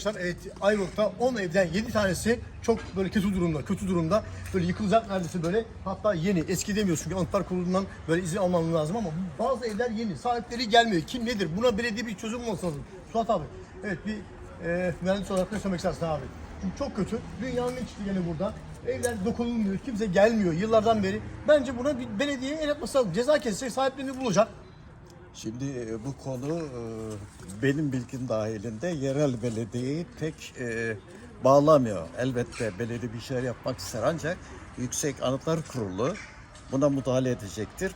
Arkadaşlar evet Ayvalık'ta 10 evden 7 tanesi çok böyle kötü durumda, kötü durumda. Böyle yıkılacak neredeyse böyle. Hatta yeni, eski demiyoruz çünkü Anıtlar Kurulu'ndan böyle izin almamız lazım ama bazı evler yeni. Sahipleri gelmiyor. Kim nedir? Buna belediye bir çözüm olması lazım. Suat abi, evet bir e, mühendis olarak ne söylemek istersin abi? Çünkü çok kötü. Dünyanın çıktı gene burada. Evler dokunulmuyor, kimse gelmiyor yıllardan beri. Bence buna bir belediye el atması lazım. Ceza kesecek, sahiplerini bulacak. Şimdi e, bu konu e, benim bilgim dahilinde yerel belediyeyi pek e, bağlamıyor. Elbette belediye bir şeyler yapmak ister ancak Yüksek Anıtlar Kurulu buna müdahale edecektir.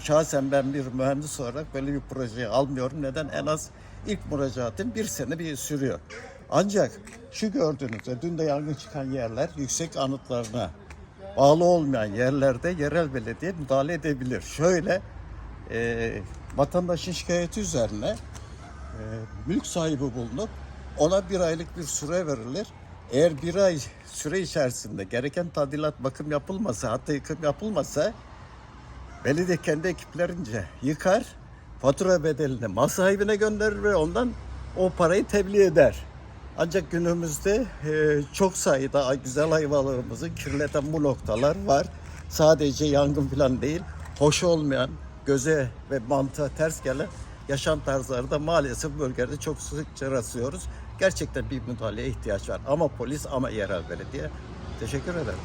Şahsen ben bir mühendis olarak böyle bir projeyi almıyorum. Neden? En az ilk müracaatım bir sene bir sürüyor. Ancak şu gördüğünüzde dün de yangın çıkan yerler yüksek anıtlarına bağlı olmayan yerlerde yerel belediye müdahale edebilir. Şöyle e, vatandaşın şikayeti üzerine e, mülk sahibi bulunup ona bir aylık bir süre verilir. Eğer bir ay süre içerisinde gereken tadilat bakım yapılmasa hatta yıkım yapılmasa belediye kendi ekiplerince yıkar fatura bedelini mal sahibine gönderir ve ondan o parayı tebliğ eder. Ancak günümüzde e, çok sayıda güzel hayvanlarımızı kirleten bu noktalar var. Sadece yangın falan değil, hoş olmayan, göze ve mantığa ters gelen yaşam tarzları da maalesef bu bölgede çok sıkça rastlıyoruz. Gerçekten bir müdahaleye ihtiyaç var. Ama polis ama yerel belediye. Teşekkür ederim.